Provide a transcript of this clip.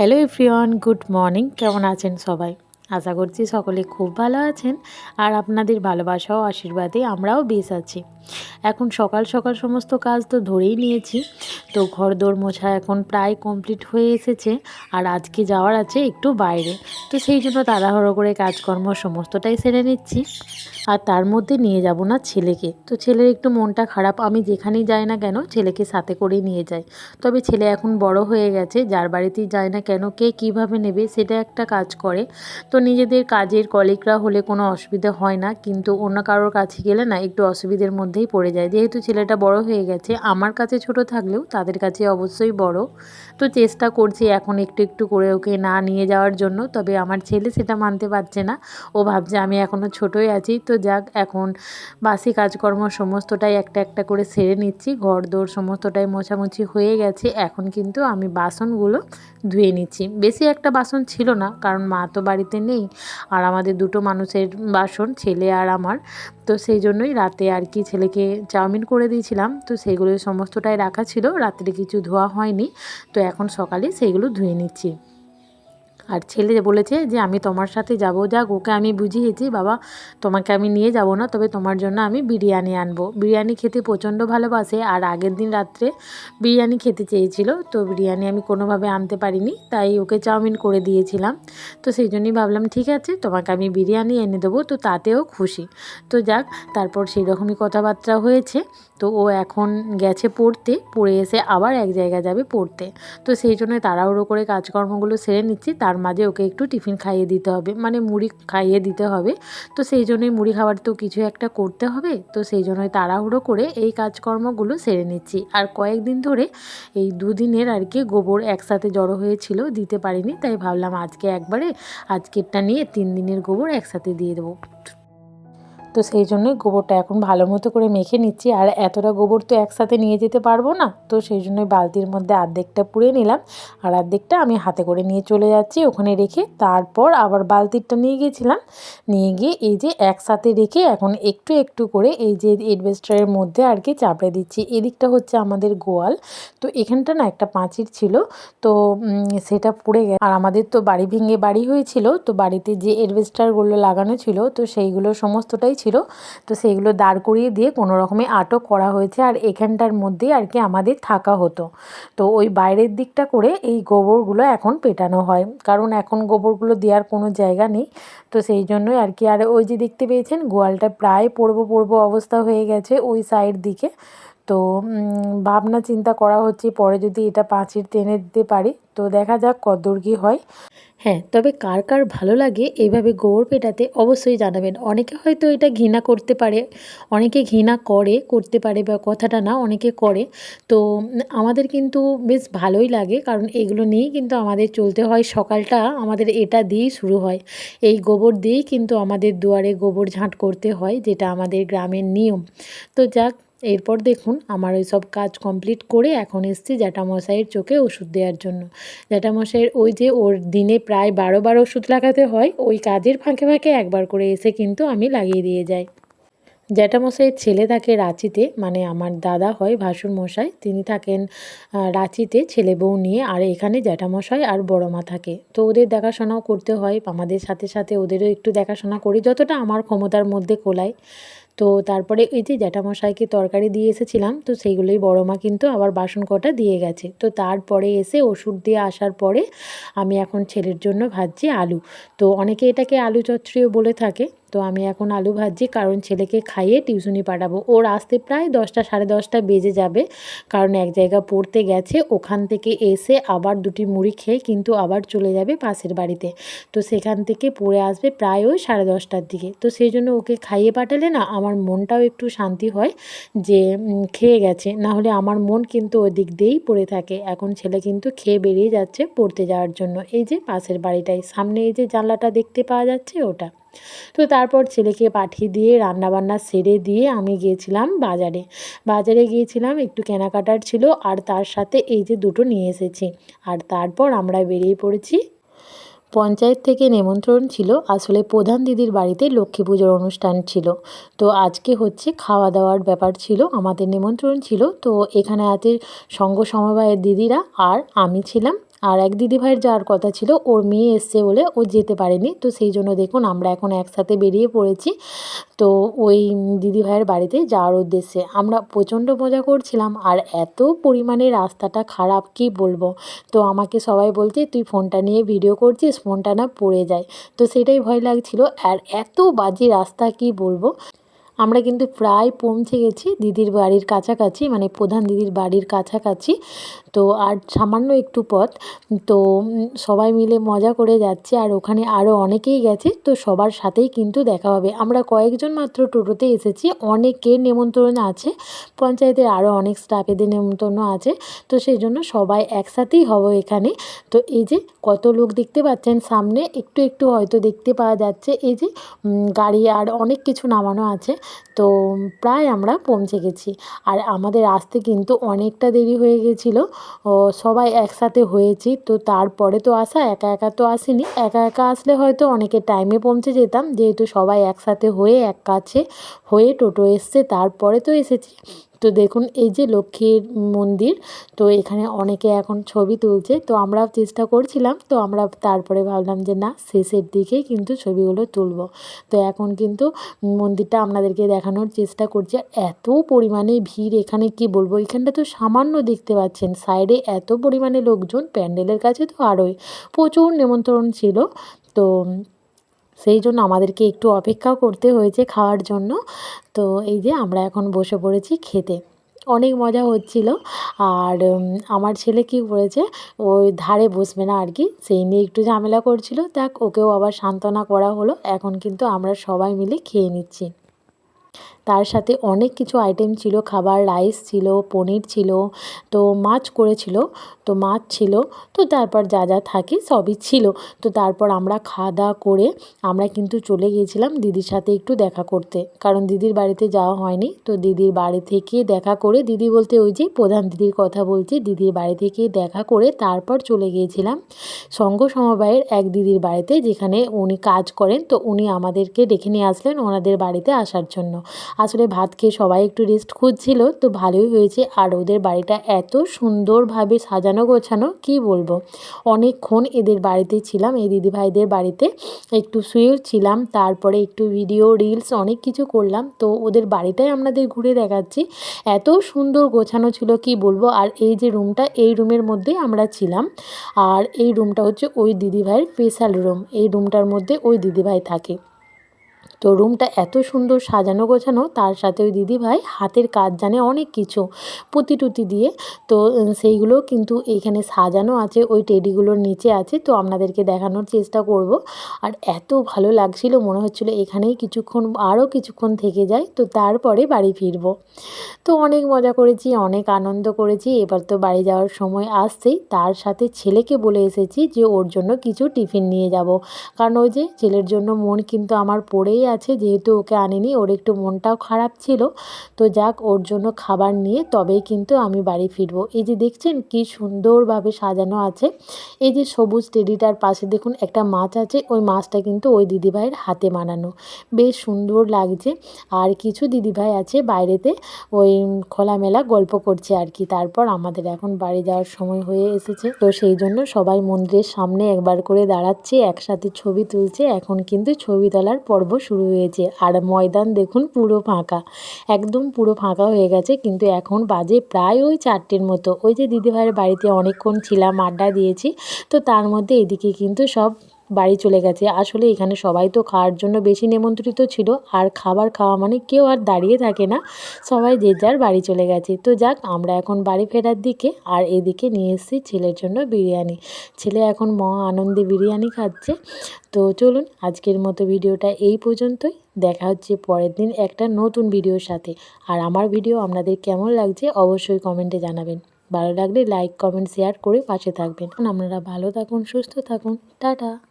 Hello everyone good morning কেমন আছেন সবাই? আশা করছি সকলে খুব ভালো আছেন আর আপনাদের ভালোবাসা ও আশীর্বাদে আমরাও বেশ আছি। এখন সকাল সকাল সমস্ত কাজ তো ধরেই নিয়েছি। তো ঘর দোর মোছা এখন প্রায় কমপ্লিট হয়ে এসেছে আর আজকে যাওয়ার আছে একটু বাইরে। তো সেই জন্য তাড়াহুড়ো করে কাজকর্ম সমস্তটাই সেরে নিচ্ছি। আর তার মধ্যে নিয়ে যাব না ছেলেকে। তো ছেলের একটু মনটা খারাপ, আমি যেখানেই যাই না কেন ছেলেকে সাথে করেই নিয়ে যাই। তবে ছেলে এখন বড় হয়ে গেছে, যার বাড়িতেই যায় না কেন, কে কীভাবে নেবে সেটা একটা কাজ করে। তো নিজেদের কাজের কলিকরা হলে কোনো অসুবিধা হয় না, কিন্তু অন্য কারোর কাছে গেলে না একটু অসুবিধের মধ্যেই পড়ে যায়। যেহেতু ছেলেটা বড় হয়ে গেছে, আমার কাছে ছোট থাকলেও তাদের কাছে অবশ্যই বড়। তো চেষ্টা করছি এখন একটু একটু করে ওকে না নিয়ে যাওয়ার জন্য, তবে আমার ছেলে সেটা মানতে পারছে না। ও ভাবছে আমি এখনও ছোটোই আছি, তো যাক এখন বাসি কাজকর্ম সমস্তটাই একটা একটা করে সেরে নিচ্ছি। ঘর দোর সমস্তটাই মোছামুছি হয়ে গেছে, এখন কিন্তু আমি বাসনগুলো ধুয়ে নিচ্ছি। বেশি একটা বাসন ছিল না, কারণ মা তো বাড়িতে নেই। আর আমাদের দুটো মানুষের বাসন, ছেলে আর আমার। তো সেই জন্যই রাতে আর কি ছেলেকে চাউমিন করে দিয়েছিলাম। তো সেগুলো সমস্তটাই রাখা ছিল। রাত্রে কিছু ধোয়া হয়নি। তো এখন সকালে সেইগুলো ধুয়ে নিচ্ছি। আর ছেলে বলেছে যে, আমি তোমার সাথে যাব, যাক, ওকে আমি বুঝিয়েছি, বাবা, তোমাকে আমি নিয়ে যাব না, তবে তোমার জন্য আমি বিরিয়ানি আনব। বিরিয়ানি খেতে প্রচণ্ড ভালোবাসে আর আগের দিন রাত্রে বিরিয়ানি খেতে চেয়েছিল, তো বিরিয়ানি আমি কোনোভাবে আনতে পারিনি, তাই ওকে চাউমিন করে দিয়েছিলাম। তো সেই জন্যই ভাবলাম, ঠিক আছে, তোমাকে আমি বিরিয়ানি এনে দেবো। তো তাতেও খুশি। তো যাক, তারপর সেই রকমই কথাবার্তা হয়েছে, তো ও এখন গেছে পড়তে, পড়ে এসে আবার এক জায়গায় যাবে পড়তে। তো সেই জন্য তাড়াহুড়ো করে কাজকর্মগুলো সেরে নিচ্ছি, তার মাঝে ওকে একটু টিফিন খাইয়ে দিতে হবে মানে মুড়ি খাইয়ে দিতে হবে। তো সেই জন্যই মুড়ি খাবার তো কিছু একটা করতে হবে, তো সেই জন্যই তাড়াহুড়ো করে এই কাজকর্মগুলো সেরে নিচ্ছি। আর কয়েকদিন ধরে এই দুদিনের আর কি গোবর একসাথে জড়ো হয়েছিল, দিতে পারিনি, তাই ভাবলাম আজকে একবারে আজকেরটা নিয়ে তিন দিনের গোবর একসাথে দিয়ে দেবো। তো সেই জন্যই গোবরটা এখন ভালো মতো করে মেখে নিচ্ছি। আর এতটা গোবর তো একসাথে নিয়ে যেতে পারব না। তো সেই জন্যই বালতির মধ্যে আর্ধেকটা পুড়ে নিলাম। আর অর্ধেকটা আমি হাতে করে নিয়ে চলে যাচ্ছি ওখানে রেখে। তারপর আবার বালতিরটা নিয়ে গিয়েছিলাম নিয়ে গিয়ে এই যে একসাথে রেখে এখন একটু একটু করে এই যে এডভেস্টারের মধ্যে আর কি চাপড়ে দিচ্ছি। এদিকটা হচ্ছে আমাদের গোয়াল। তো এখানটা না একটা পাঁচির ছিল। তো সেটা পুড়ে গেছে। আর আমাদের তো বাড়ি ভেঙে বাড়ি হয়েছিল। তো বাড়িতে যে এডভেস্টারগুলো লাগানো ছিল, তো সেইগুলো সমস্তটাই ছিল। তো সেইগুলো দাঁড় করিয়ে দিয়ে কোনো রকমে আটক করা হয়েছে আর এখানটার মধ্যে আর কি আমাদের থাকা হতো। তো ওই বাইরের দিকটা করে এই গোবরগুলো এখন পেটানো হয়। কারণ এখন গোবরগুলো দেওয়ার কোনো জায়গা নেই। তো সেই জন্যই আর কি। আর ওই যে দেখতে পেয়েছেন, গোয়ালটা প্রায় পড়ব পড়ব অবস্থা হয়ে গেছে ওই সাইড দিকে। তো ভাবনা চিন্তা করা হচ্ছে পরে যদি এটা পাঁচির টেনে দিতে পারি। তো দেখা যাক কতদূর কী হয়। হ্যাঁ তবে কার কার ভালো লাগে এইভাবে গোবর পেটাতে অবশ্যই জানাবেন। অনেকে হয়তো এটা ঘৃণা করতে পারে, অনেকে ঘৃণা করে, করতে পারে বা কথাটা না, অনেকে করে। তো আমাদের কিন্তু বেশ ভালোই লাগে, কারণ এগুলো নিয়েই কিন্তু আমাদের চলতে হয়। সকালটা আমাদের এটা দিয়েই শুরু হয়। এই গোবর দিয়েই কিন্তু আমাদের দুয়ারে গোবর ঝাঁট করতে হয়, যেটা আমাদের গ্রামের নিয়ম। তো যাক এরপর দেখুন আমার ওই সব কাজ কমপ্লিট করে এখন এসছি জ্যাঠামশাইয়ের চোখে ওষুধ দেওয়ার জন্য। জ্যাঠামশাইয়ের ওই যে ওর দিনে প্রায় বারো বার ওষুধ লাগাতে হয়, ওই কাজের ফাঁকে ফাঁকে একবার করে এসে কিন্তু আমি লাগিয়ে দিয়ে যাই। জ্যাঠামশাইয়ের ছেলে থাকে রাঁচিতে মানে আমার দাদা হয় ভাসুর মশাই তিনি থাকেন রাঁচিতে ছেলে বউ নিয়ে, আর এখানে জ্যাঠামশাই আর বড় মা থাকে। তো ওদের দেখাশোনাও করতে হয়, আমাদের সাথে সাথে ওদেরও একটু দেখাশোনা করি, যতটা আমার ক্ষমতার মধ্যে কোলায় তো তারপরে এই যে জ্যাঠামশাইকে তরকারি দিয়ে এসেছিলাম, তো সেইগুলোই বড় মা কিন্তু আবার বাসন কটা দিয়ে গেছে। তো তারপরে এসে ওষুধ দিয়ে আসার পরে আমি এখন ছেলের জন্য ভাজছি আলু। তো অনেকে এটাকে আলু চচ্চড়িও বলে থাকে, তো আমি এখন আলু ভাজছি কারণ ছেলেকে খাইয়ে টিউশনি পাঠাবো। ওর আসতে প্রায় দশটা সাড়ে দশটা বেজে যাবে, কারণ এক জায়গা পড়তে গেছে, ওখান থেকে এসে আবার দুটি মুড়ি খেয়ে কিন্তু আবার চলে যাবে পাশের বাড়িতে। তো সেখান থেকে পড়ে আসবে প্রায় ওই সাড়ে দশটার দিকে। তো সেই জন্য ওকে খাইয়ে পাঠালে না আমার মনটাও একটু শান্তি হয় যে খেয়ে গেছে। না হলে আমার মন কিন্তু ওই দিক দিয়েই পড়ে থাকে। এখন ছেলে কিন্তু খেয়ে বেরিয়ে যাচ্ছে পড়তে যাওয়ার জন্য। এই যে পাশের বাড়িটায় সামনে এই যে জানলাটা দেখতে পাওয়া যাচ্ছে ওটা। তো তারপর ছেলেকে পাঠিয়ে দিয়ে রান্নাবান্না সেরে দিয়ে আমি গিয়েছিলাম বাজারে। বাজারে গিয়েছিলাম, একটু কেনাকাটার ছিল। আর তার সাথে এই যে দুটো নিয়ে এসেছি। আর তারপর আমরা বেরিয়ে পড়েছি পঞ্চায়েত থেকে নেমন্ত্রণ ছিল, আসলে প্রধান দিদির বাড়িতে লক্ষ্মী পুজোর অনুষ্ঠান ছিল। তো আজকে হচ্ছে খাওয়া দাওয়ার ব্যাপার ছিল, আমাদের নিমন্ত্রণ ছিল। তো এখানে আছে সঙ্গ সমবায়ের দিদিরা আর আমি ছিলাম। আর এক দিদিভাইয়ের যাওয়ার কথা ছিল, ওর মেয়ে এসছে বলে ও যেতে পারেনি। তো সেই জন্য দেখুন আমরা এখন একসাথে বেরিয়ে পড়েছি। তো ওই দিদিভাইয়ের বাড়িতে যাওয়ার উদ্দেশ্যে আমরা প্রচণ্ড মজা করছিলাম আর এত পরিমাণে রাস্তাটা খারাপ, কি বলব? তো আমাকে সবাই বলছে, তুই ফোনটা নিয়ে ভিডিও করছিস, ফোনটা না পড়ে যায়। তো সেটাই ভয় লাগছিল। আর এত বাজে রাস্তা, কি বলব? আমরা কিন্তু প্রায় পৌঁছে গেছি দিদির বাড়ির কাছাকাছি মানে প্রধান দিদির বাড়ির কাছাকাছি। তো আর সামান্য একটু পথ। তো সবাই মিলে মজা করে যাচ্ছে আর ওখানে আরও অনেকেই গেছে। তো সবার সাথেই কিন্তু দেখা হবে। আমরা কয়েকজন মাত্র টোটোতে এসেছি। অনেকের নেমন্তন্ন আছে। পঞ্চায়েতের আরও অনেক স্টাফেদের নেমন্তন্ন আছে। তো সেই জন্য সবাই একসাথেই হব এখানে। তো এই যে কত লোক দেখতে পাচ্ছেন সামনে, একটু একটু হয়তো দেখতে পাওয়া যাচ্ছে। এই যে গাড়ি আর অনেক কিছু নামানো আছে। তো প্রায় আমরা পৌঁছে গেছি। আর আমাদের আসতে কিন্তু অনেকটা দেরি হয়ে গেছিল। সবাই একসাথে হয়েছি, তো তারপরে তো আসা, একা একা তো আসিনি। একা একা আসলে হয়তো অনেকে টাইমে পৌঁছে যেতাম। যেহেতু সবাই একসাথে হয়ে, এক কাছে হয়ে টোটো এসছে, তারপরে তো এসেছি। তো দেখুন, এই যে লক্ষ্মীর মন্দির, তো এখানে অনেকে এখন ছবি তুলছে। তো আমরাও চেষ্টা করছিলাম, তো আমরা তারপরে ভাবলাম যে না, শেষের দিকেই কিন্তু ছবিগুলো তুলব। তো এখন কিন্তু মন্দিরটা আপনাদেরকে দেখানোর চেষ্টা করছি। আর এত পরিমাণে ভিড় এখানে, কি বলব? এখানটা তো সামান্য দেখতে পাচ্ছেন। সাইডে এত পরিমাণে লোকজন, প্যান্ডেলের কাছে তো আরোই প্রচুর নেমন্ত্রণ ছিল। তো সেই জন্য আমাদেরকে একটু অপেক্ষাও করতে হয়েছে খাওয়ার জন্য। তো এই যে আমরা এখন বসে পড়েছি খেতে। অনেক মজা হচ্ছিল। আর আমার ছেলে কি করেছে? ওই ধারে বসবে না আর কি সেই নিয়ে একটু ঝামেলা করছিল। দেখ ওকেও আবার সান্ত্বনা করা হলো। এখন কিন্তু আমরা সবাই মিলে খেয়ে নিচ্ছি। তার সাথে অনেক কিছু আইটেম ছিল, খাবার রাইস ছিল, পনির ছিল, তো মাছ করেছিল, তো মাছ ছিল, তো তারপর যা যা থাকে সবই ছিল। তো তারপর আমরা খাওয়া দাওয়া করে আমরা কিন্তু চলে গিয়েছিলাম দিদির সাথে একটু দেখা করতে। কারণ দিদির বাড়িতে যাওয়া হয়নি, তো দিদির বাড়ি থেকে দেখা করে, দিদি বলতে ওই যে প্রধান দিদির কথা বলছি, দিদির বাড়ি থেকে দেখা করে তারপর চলে গিয়েছিলাম সঙ্ঘ সমবায়ের এক দিদির বাড়িতে, যেখানে উনি কাজ করেন, তো উনি আমাদেরকে ডেকে নিয়ে আসলেন ওনাদের বাড়িতে আসার জন্য। আসলে ভাত খেয়ে সবাই একটু রেস্ট খুঁজছিল, তো ভালোই হয়েছে। আর ওদের বাড়িটা এত সুন্দরভাবে সাজানো গোছানো, কি বলব? অনেকক্ষণ এদের বাড়িতে ছিলাম, এই দিদিভাইদের বাড়িতে একটু শুয়েও ছিলাম, তারপরে একটু ভিডিও রিলস অনেক কিছু করলাম। তো ওদের বাড়িটাই আপনাদের ঘুরে দেখাচ্ছি। এত সুন্দর গোছানো ছিল, কি বলব? আর এই যে রুমটা এই রুমের মধ্যে আমরা ছিলাম। আর এই রুমটা হচ্ছে ওই দিদিভাইয়ের স্পেশাল রুম এই রুমটার মধ্যে ওই দিদিভাই থাকে। তো রুমটা এত সুন্দর সাজানো গোছানো, তার সাথে ওই দিদিভাই হাতের কাজ জানে অনেক কিছু পুঁতি দিয়ে। তো সেইগুলো কিন্তু এইখানে সাজানো আছে, ওই টেডিগুলোর নিচে আছে। তো আপনাদেরকে দেখানোর চেষ্টা করব। আর এত ভালো লাগছিল, মনে হচ্ছিল এখানেই কিছুক্ষণ, আরও কিছুক্ষণ থেকে যায়, তো তারপরে বাড়ি ফিরব। তো অনেক মজা করেছি, অনেক আনন্দ করেছি, এবার তো বাড়ি যাওয়ার সময় আসছেই। তার সাথে ছেলেকে বলে এসেছি যে ওর জন্য কিছু টিফিন নিয়ে যাব। কারণ ওই যে ছেলের জন্য মন কিন্তু আমার পড়েই আছে, যেহেতু ওকে আনিনি, ওর একটু মনটাও খারাপ ছিল। তো যাক, ওর জন্য খাবার নিয়ে তবেই কিন্তু আমি বাড়ি ফিরবো। এই যে দেখছেন কি সুন্দরভাবে সাজানো আছে। এই যে সবুজ টেডিটার পাশে দেখুন একটা মাছ আছে, ওই মাছটা কিন্তু ওই দিদিভাইয়ের হাতে মানানো বেশ সুন্দর লাগছে। আর কিছু দিদিভাই আছে বাইরেতে, ওই খোলামেলা গল্প করছে আর কি। তারপর আমাদের এখন বাড়ি যাওয়ার সময় হয়ে এসেছে। তো সেই জন্য সবাই মন্দিরের সামনে একবার করে দাঁড়াচ্ছে, একসাথে ছবি তুলছে। এখন কিন্তু ছবি তোলার পর্ব শুরু হয়েছে আর ময়দান দেখুন পুরো ফাঁকা। একদম পুরো ফাঁকা হয়ে গেছে, কিন্তু এখন বাজে প্রায় ওই চারটের মতো। ওই যে দিদিভাইয়ের বাড়িতে অনেকক্ষণ ছিলাম, আড্ডা দিয়েছি, তো তার মধ্যে এদিকে কিন্তু সব বাড়ি চলে গেছে। আসলে এখানে সবাই তো খাওয়ার জন্য বেশি নিমন্ত্রিত ছিল। আর খাবার খাওয়া মানে কেউ আর দাঁড়িয়ে থাকে না। সবাই যে যার বাড়ি চলে গেছে। তো যাক, আমরা এখন বাড়ি ফেরার দিকে আর এদিকে নিয়ে এসেছি ছেলের জন্য বিরিয়ানি। ছেলে এখন মহা আনন্দে বিরিয়ানি খাচ্ছে। তো চলুন, আজকের মতো ভিডিওটা এই পর্যন্তই। দেখা হচ্ছে পরের দিন একটা নতুন ভিডিওর সাথে। আর আমার ভিডিও আপনাদের কেমন লাগছে অবশ্যই কমেন্টে জানাবেন। ভালো লাগলে লাইক, কমেন্ট, শেয়ার করে পাশে থাকবেন। আপনারা ভালো থাকুন, সুস্থ থাকুন। টাটা।